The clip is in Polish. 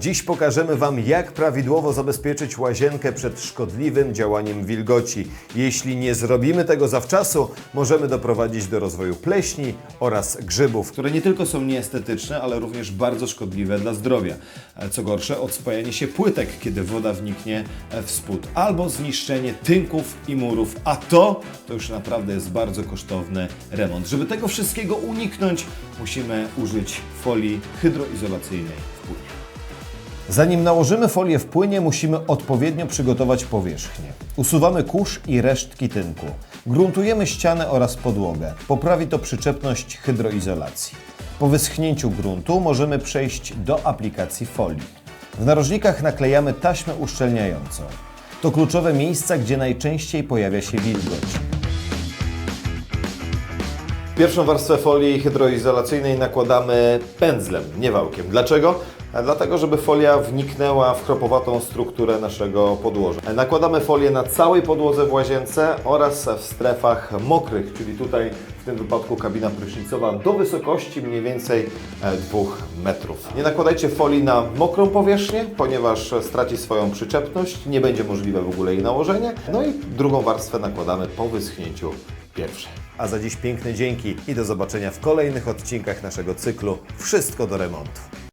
Dziś pokażemy Wam, jak prawidłowo zabezpieczyć łazienkę przed szkodliwym działaniem wilgoci. Jeśli nie zrobimy tego zawczasu, możemy doprowadzić do rozwoju pleśni oraz grzybów. które nie tylko są nieestetyczne, ale również bardzo szkodliwe dla zdrowia. Co gorsze, odspajanie się płytek, kiedy woda wniknie w spód, albo zniszczenie tynków i murów, a to, to już naprawdę jest bardzo kosztowny remont. Żeby tego wszystkiego uniknąć, musimy użyć folii hydroizolacyjnej w płynie. Zanim nałożymy folię w płynie, musimy odpowiednio przygotować powierzchnię. Usuwamy kurz i resztki tynku. Gruntujemy ścianę oraz podłogę. Poprawi to przyczepność hydroizolacji. Po wyschnięciu gruntu możemy przejść do aplikacji folii. W narożnikach naklejamy taśmę uszczelniającą. To kluczowe miejsca, gdzie najczęściej pojawia się wilgoć. Pierwszą warstwę folii hydroizolacyjnej nakładamy pędzlem, nie wałkiem. Dlaczego? E, Dlatego, żeby folia wniknęła w chropowatą strukturę naszego podłoża. E, Nakładamy folię na całej podłodze w łazience oraz w strefach mokrych, czyli tutaj w tym wypadku kabina prysznicowa do wysokości mniej więcej 2 metrów. Nie nakładajcie folii na mokrą powierzchnię, ponieważ straci swoją przyczepność, nie będzie możliwe w ogóle jej nałożenie. No i drugą warstwę nakładamy po wyschnięciu A za dziś piękne dzięki i do zobaczenia w kolejnych odcinkach naszego cyklu Wszystko do remontu.